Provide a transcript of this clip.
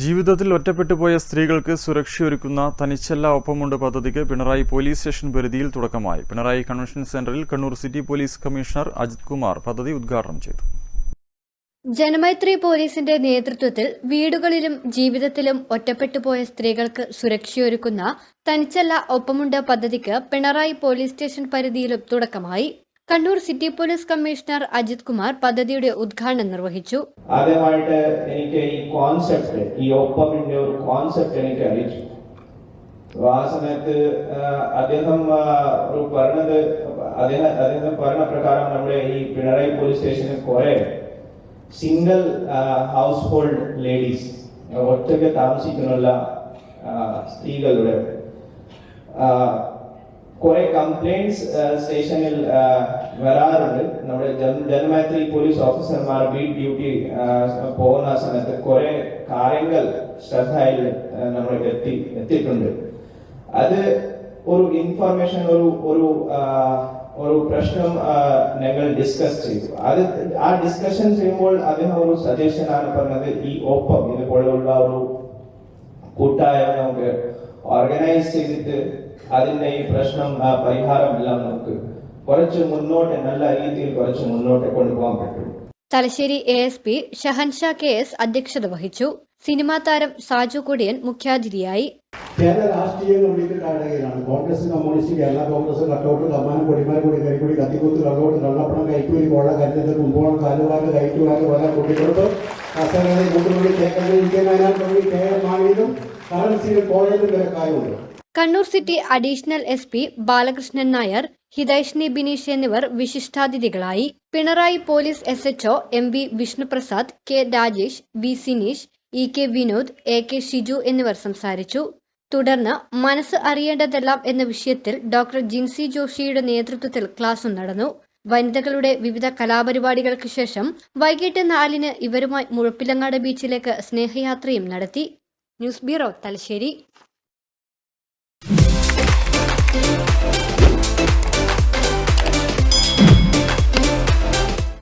ജീവിതത്തിൽ ഒറ്റപ്പെട്ടു പോയ സ്ത്രീകൾക്ക് സുരക്ഷയൊരുക്കുന്ന തനിച്ചല്ല ഒപ്പമുണ്ട് പദ്ധതിക്ക് പിണറായി പോലീസ് സ്റ്റേഷൻ പരിധിയിൽ തുടക്കമായി. പിണറായി കൺവെൻഷൻ സെന്ററിൽ Kannur city police commissioner Ajith Kumar പദ്ധതി ഉദ്ഘാടനം ചെയ്തു. ജനമൈത്രി പോലീസിന്റെ നേതൃത്വത്തിൽ വീടുകളിലും ജീവിതത്തിലും ഒറ്റപ്പെട്ടു പോയ സ്ത്രീകൾക്ക് സുരക്ഷയൊരുക്കുന്ന തനിച്ചല്ല ഒപ്പമുണ്ട് പദ്ധതിക്ക് പിണറായി പോലീസ് സ്റ്റേഷൻ പരിധിയിലും തുടക്കമായി. Kannur city police commissioner Ajith Kumar പദ്ധതിയുടെ ഉദ്ഘാടനം നിർവഹിച്ചു. ആദ്യമായിട്ട് എനിക്ക് ഈ കോൺസെപ്റ്റ് ഈ ഒപ്പമിന്റെ ഒരു കോൺസെപ്റ്റ് എനിക്ക് അറിയിച്ചു. ആ സമയത്ത് അദ്ദേഹം പറഞ്ഞത് അദ്ദേഹം അദ്ദേഹം പറഞ്ഞ പ്രകാരം നമ്മുടെ ഈ പിണറായി പോലീസ് സ്റ്റേഷനിൽ കുറെ സിംഗിൾ ഹൗസ് ഹോൾഡ് ലേഡീസ് ഒറ്റയ്ക്ക് താമസിക്കുന്നുള്ള സ്ത്രീകളുടെ കുറെ കംപ്ലൈൻസ് സ്റ്റേഷനിൽ വരാറുണ്ട്. നമ്മുടെ ജൻ- പോലീസ് ഓഫീസർമാർ ബീറ്റ് ഡ്യൂട്ടി പോകുന്ന സമയത്ത് കുറെ കാര്യങ്ങൾ ശ്രദ്ധയിൽ നമ്മൾ എത്തി എത്തിയിട്ടുണ്ട്. അത് ഒരു ഇൻഫർമേഷൻ ഒരു ഒരു ഒരു പ്രശ്നം ഞങ്ങൾ ഡിസ്കസ് ചെയ്തു. അത് ആ ഡിസ്കഷൻ ചെയ്യുമ്പോൾ അദ്ദേഹം ഒരു സജഷൻ ആണ് പറഞ്ഞത് ഈ ഒപ്പം ഇതുപോലെയുള്ള ഒരു കൂട്ടായ്മ നമുക്ക് ഓർഗനൈസ് ചെയ്തിട്ട് അതിന്റെ ഈ പ്രശ്നം ആ, പരിഹാരം എല്ലാം നമുക്ക് കുറച്ച് മുന്നോട്ട് നല്ല രീതിയിൽ കുറച്ച് മുന്നോട്ട് കൊണ്ടുപോകാൻ പറ്റും. Thalassery A S P Shahansha K S അധ്യക്ഷത വഹിച്ചു. സിനിമാ താരം സാജു കൊടിയൻ മുഖ്യാതിഥിയായി. കേരള രാഷ്ട്രീയം complete Congress communist Kerala Congress cutout കമ്മാനം കൊടിമാർ കൂടി കരിക്കൊടി കത്തിക്കുത്ത് കള്ളോട്ട് കള്ളപ്പണം കൈക്കൂലി കൊള്ള കരുതൽ കുമ്പോളം കാലുവാക്ക് കയറ്റുവാക്ക് കൊല കൂട്ടിക്കൊടുത്ത് കസേരകളിൽ കൂട്ടുകൂടി തേക്കണ്ടിരിക്കുന്നതിനാൽ കൂടി കെ എം മാണിയിലും കറൻസിയിൽ കോളേജിലും വരെ കാര്യമുണ്ട് Kannur city additional S P Balakrishnan Nair Hithaishini Bineesh എന്നിവർ വിശിഷ്ടാതിഥികളായി. Pinarayi police S H O M V Vishnuprasad K Rajesh V Sineesh E K Vinod A K Shiju എന്നിവർ സംസാരിച്ചു. തുടർന്ന് മനസ്സ് അറിയേണ്ടതെല്ലാം എന്ന വിഷയത്തിൽ ഡോക്ടർ ജിൻസി ജോഷിയുടെ നേതൃത്വത്തിൽ ക്ലാസും നടന്നു. വനിതകളുടെ വിവിധ കലാപരിപാടികൾക്ക് ശേഷം വൈകിട്ട് നാലിന് ഇവരുമായി മുഴപ്പിലങ്ങാട് ബീച്ചിലേക്ക് സ്നേഹയാത്രയും നടത്തി. News bureau Thalassery. good.